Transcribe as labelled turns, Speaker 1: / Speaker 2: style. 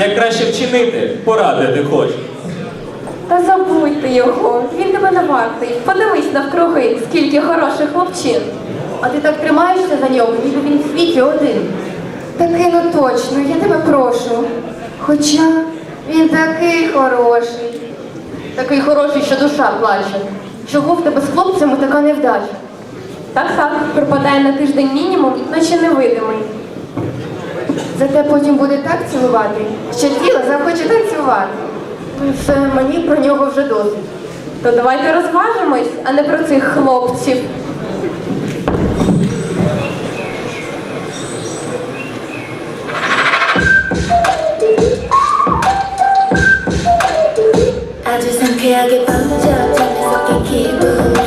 Speaker 1: як краще вчинити, порадити хочу.
Speaker 2: Та забудьте його, він тебе не вартий. Подивись навкруги, скільки хороших хлопчин.
Speaker 3: А ти так тримаєшся за нього, ніби він в світі один.
Speaker 2: Таки ну точно, я тебе прошу. Хоча він такий хороший.
Speaker 3: Такий хороший, що душа плаче. Чого в тебе з хлопцями така невдача?
Speaker 2: Так так, пропадає на тиждень мінімум, наче невидимий. Зате потім буде так цілувати, що тіло захоче танцювати.
Speaker 3: Це мені про нього вже досить.
Speaker 2: То давайте розважимось, а не про цих хлопців.
Speaker 4: I just don't I get on the time is up, keep